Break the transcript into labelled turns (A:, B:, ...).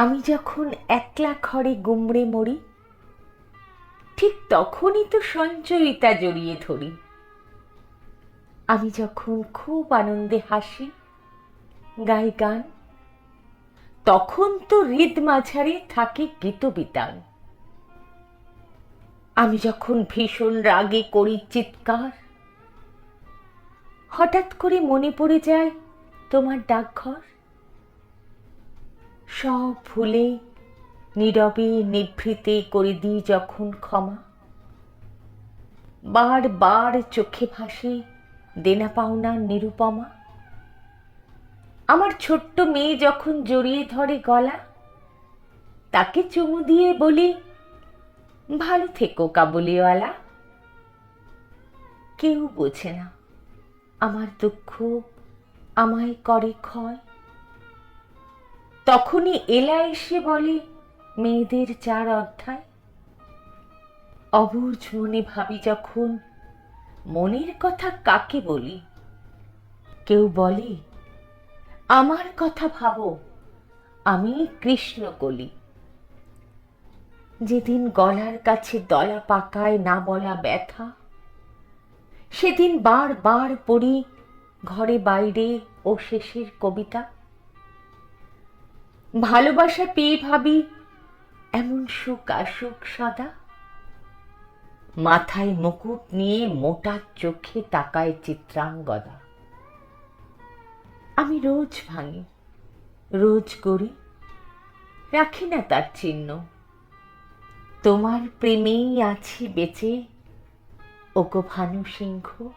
A: আমি যখন একলা ঘরে গুমড়ে মরি, ঠিক তখনই তো সঞ্চয়িতা জড়িয়ে ধরি। আমি যখন খুব আনন্দে হাসি, গাই গান, তখন তো হৃদ মাঝারে থাকে গীতবিতান। আমি যখন ভীষণ রাগে করি চিৎকার, হঠাৎ করে মনে পড়ে যায় তোমার ডাকঘর। সব ভুলে নীরবে নিভৃতে করে দিই যখন ক্ষমা। বার বার চোখে ভাসে দেনা পাওনার নিরুপমা। আমার ছোট্ট মেয়ে যখন জড়িয়ে ধরে গলা, তাকে চুমু দিয়ে বলি, ভালো থেকো কাবুলিওয়ালা। কেউ বোঝে না আমার দুঃখ আমায় করে ক্ষয়। তখনই এলা এসে বলে, মেয়েদের চার অধ্যায়? অবুঝ মনে ভাবি যখন, মনের কথা কাকে বলি? কেউ বলে, আমার কথা ভাবো, আমি কৃষ্ণ কলি যেদিন গলার কাছে দলা পাকায় না বলা ব্যথা, সেদিন বার বার পড়ি ঘরে বাইরে ও শেষের কবিতা। ভালোবাসা পেয়ে ভাবি, এমন সুখ আসুক সদা। মাথায় মুকুট নিয়ে মোটা চোখে তাকায় চিত্রাঙ্গদা। আমি রোজ ভাঙি, রোজ করি, রাখি না তার চিহ্ন। তোমার প্রেমেই আছি বেঁচে ওকো ভানু সিংহ।